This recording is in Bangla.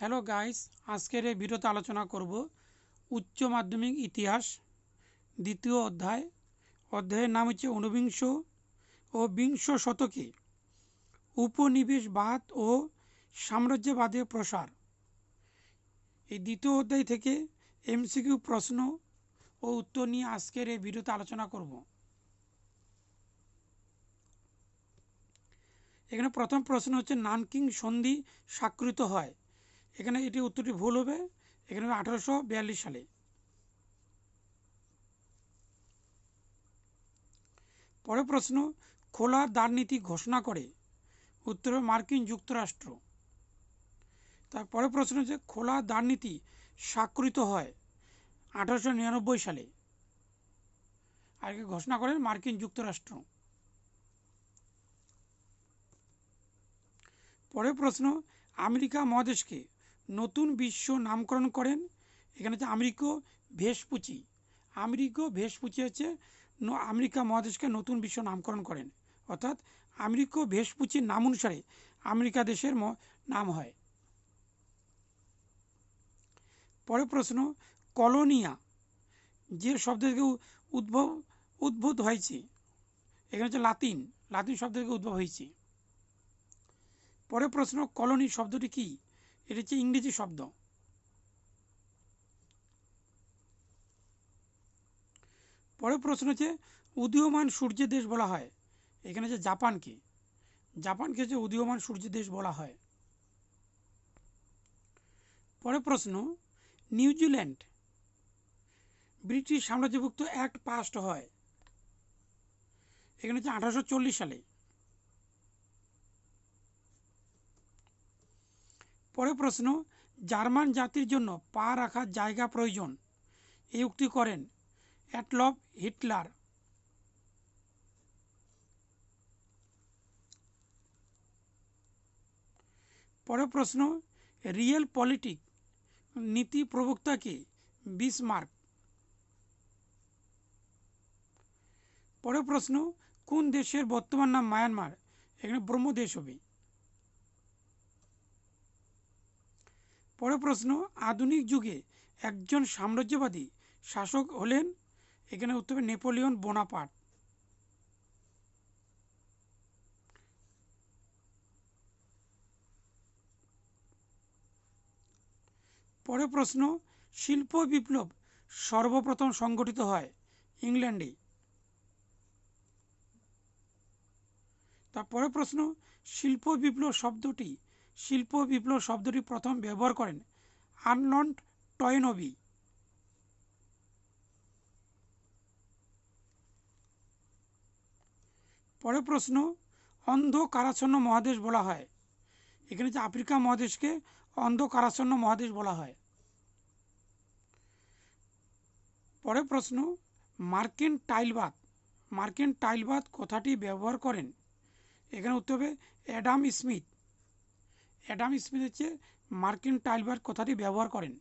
হ্যালো গাইস, আজকের এই ভিডিওতে আলোচনা করব উচ্চ মাধ্যমিক ইতিহাস, দ্বিতীয় অধ্যায়। অধ্যায়ের নাম হচ্ছে ঊনবিংশ ও বিংশ শতকে। উপনিবেশবাদ ও সাম্রাজ্যবাদের প্রসার। এই দ্বিতীয় অধ্যায় থেকে এমসিকিউ প্রশ্ন ও উত্তর নিয়ে আজকের এই ভিডিওতে আলোচনা করব। এখানে প্রথম প্রশ্ন হচ্ছে, নানকিং সন্ধি স্বাক্ষরিত হয়? এখানে এটি উত্তরটি ভুল হবে। এখানে হবে আঠারোশো বিয়াল্লিশ সালে। পরের প্রশ্ন, খোলা দ্বারনীতি ঘোষণা করে। উত্তর মার্কিন যুক্তরাষ্ট্র। তারপরে প্রশ্ন হচ্ছে, খোলা দ্বারনীতি স্বাক্ষরিত হয় আঠারোশো নিরানব্বই সালে। আর ঘোষণা করেন মার্কিন যুক্তরাষ্ট্র। পরের প্রশ্ন, আমেরিকা মহাদেশকে নতুন বিশ্ব নামকরণ করেন। এখানে হচ্ছে আমেরিকো ভেসপুচি আমেরিকো ভেসপুচি হচ্ছে আমেরিকা মহাদেশকে নতুন বিশ্ব নামকরণ করেন। অর্থাৎ আমেরিকো ভেসপুচির নাম অনুসারে আমেরিকা দেশের নাম হয়। পরের প্রশ্ন, কলোনিয়া, যে শব্দ থেকে উদ্ভব, উদ্ভূত হয়েছে, এখানে হচ্ছে লাতিন। লাতিন শব্দ থেকে উদ্ভব হয়েছে। পরের প্রশ্ন কলোনি শব্দটি কি? এটি হচ্ছে ইংরেজি শব্দ। পরের প্রশ্ন হচ্ছে, উদীয়মান সূর্যের দেশ বলা হয়। এখানে হচ্ছে জাপানকে। জাপানকে হচ্ছে উদীয়মান সূর্যের দেশ বলা হয়। পরের প্রশ্ন, নিউজিল্যান্ড, ব্রিটিশ সাম্রাজ্যভুক্ত অ্যাক্ট পাস্ট হয়। এখানে হচ্ছে আঠারোশো চল্লিশ সালে। পরের প্রশ্ন, জার্মান জাতির জন্য পা রাখার জায়গা প্রয়োজন। এই উক্তি করেন অ্যাটলভ হিটলার। পরের প্রশ্ন, রিয়েল পলিটিক নীতি প্রবক্তাকে বিসমার্ক পরের প্রশ্ন, কোন দেশের বর্তমান নাম মায়ানমার? এখানে ব্রহ্মদেশ হবে। পরের প্রশ্ন, আধুনিক যুগে একজন সাম্রাজ্যবাদী শাসক হলেন এখানে উত্তরে নেপোলিয়ন বোনাপাট পরে প্রশ্ন, শিল্প বিপ্লব সর্বপ্রথম সংগঠিত হয় ইংল্যান্ডে। তারপরে প্রশ্ন, শিল্প বিপ্লব শব্দটি শিল্প বিপ্লব শব্দটি প্রথম ব্যবহার করেন আর্নল্ড টয়নবি। পরের প্রশ্ন, অন্ধ কারাচ্ছন্ন মহাদেশ বলা হয়। এখানে যে আফ্রিকা মহাদেশকে অন্ধ কারাচ্ছন্ন মহাদেশ বলা হয়। পরের প্রশ্ন, মার্কিন টাইলবাদ মার্কিন টাইলবাদ কথাটি ব্যবহার করেন। এখানে উত্তর হবে অ্যাডাম স্মিথ। অ্যাডাম স্মিথ হচ্ছে মার্কিন টাইলবার্গ কথাটি ব্যবহার করেন।